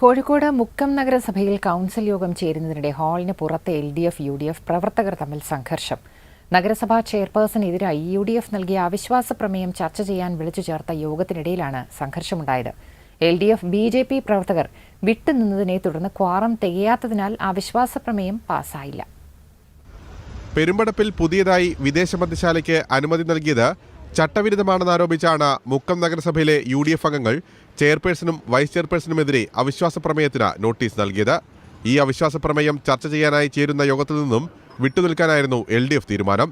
കോഴിക്കോട് മുക്കം നഗരസഭയിൽ കൗൺസിൽ യോഗം ചേരുന്നതിനിടെ ഹാളിന് പുറത്ത് L D F U D F പ്രവർത്തകർ തമ്മിൽ സംഘർഷം. നഗരസഭാ ചെയർപേഴ്സണെതിരായി യു ഡി എഫ് നൽകിയ അവിശ്വാസ പ്രമേയം ചർച്ച ചെയ്യാൻ വിളിച്ചു ചേർത്ത യോഗത്തിനിടയിലാണ് സംഘർഷമുണ്ടായത്. L D F B J P പ്രവർത്തകർ വിട്ടുനിന്നതിനെ തുടർന്ന് ക്വാറം തികയാത്തതിനാൽ അവിശ്വാസ പ്രമേയം പാസ്സായില്ല പെരുമ്പടപ്പിൽ പുതിയതായി വിദേശ അനുമതി നൽകിയത് ചട്ടവിരുദ്ധമാണെന്നാരോപിച്ചാണ് മുക്കം നഗരസഭയിലെ യു ഡി എഫ് അംഗങ്ങൾ ചെയർപേഴ്സണും വൈസ് ചെയർപേഴ്സണുമെതിരെ അവിശ്വാസ പ്രമേയത്തിന് നോട്ടീസ് നൽകിയത്. ഈ അവിശ്വാസ പ്രമേയം ചർച്ച ചെയ്യാനായി ചേരുന്ന യോഗത്തിൽ നിന്നും വിട്ടുനിൽക്കാനായിരുന്നു എൽ ഡി എഫ് തീരുമാനം.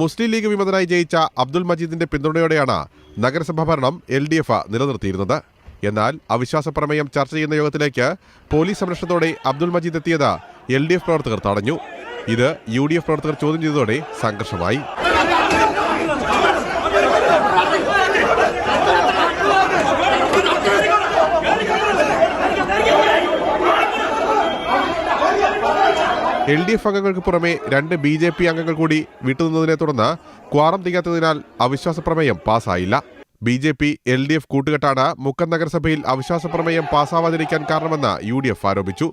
മുസ്ലിം ലീഗ് വിമതനായി ജയിച്ച അബ്ദുൽ മജീദിന്റെ പിന്തുണയോടെയാണ് നഗരസഭാ ഭരണം എൽ ഡി എഫ് നിലനിർത്തിയിരുന്നത്. എന്നാൽ അവിശ്വാസ പ്രമേയം ചർച്ച ചെയ്യുന്ന യോഗത്തിലേക്ക് പോലീസ് സംരക്ഷണത്തോടെ അബ്ദുൽ മജീദ് എത്തിയത് എൽ ഡി എഫ് പ്രവർത്തകർ തടഞ്ഞു. ഇത് യു ഡി എഫ് പ്രവർത്തകർ ചോദ്യം ചെയ്തതോടെ സംഘർഷമായി. എൽ ഡി എഫ് അംഗങ്ങൾക്ക് പുറമെ രണ്ട് ബി ജെ പി അംഗങ്ങൾ കൂടി വിട്ടുനിന്നതിനെ തുടർന്ന് ക്വാറം തികാത്തതിനാൽ അവിശ്വാസ പ്രമേയം പാസ്സായില്ല. B J P L D F കൂട്ടുകെട്ടാണ് Mukkam നഗരസഭയിൽ അവിശ്വാസ പ്രമേയം പാസ്സാവാതിരിക്കാൻ കാരണമെന്ന് യു ഡി എഫ് ആരോപിച്ചു.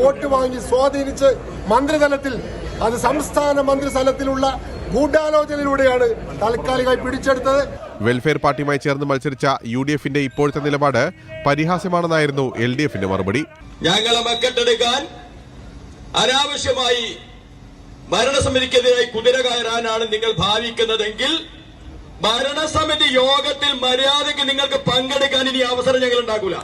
വോട്ട് വാങ്ങി സ്വാധീനിച്ച് മന്ത്രിതലത്തിൽ അത് സംസ്ഥാന മന്ത്രിതലത്തിലുള്ള ഗൂഢാലോചനയിലൂടെയാണ് താൽക്കാലികമായി പിടിച്ചെടുത്തത്. വെൽഫെയർ പാർട്ടിയുമായി ചേർന്ന് മത്സരിച്ച യു ഡി എഫിന്റെ ഇപ്പോഴത്തെ നിലപാട് പരിഹാസ്യമാണെന്നായിരുന്നു എൽ ഡി എഫിന്റെ മറുപടി. ഞങ്ങളെ മക്കട്ടെടുക്കാൻ അനാവശ്യമായി ഭരണസമിതിക്കെതിരായി കുതിര കയറാനാണ് നിങ്ങൾ ഭാവിക്കുന്നതെങ്കിൽ ഭരണസമിതി യോഗത്തിൽ മര്യാദയ്ക്ക് നിങ്ങൾക്ക് പങ്കെടുക്കാൻ ഇനി അവസരം ഞങ്ങൾ ഉണ്ടാക്കൂല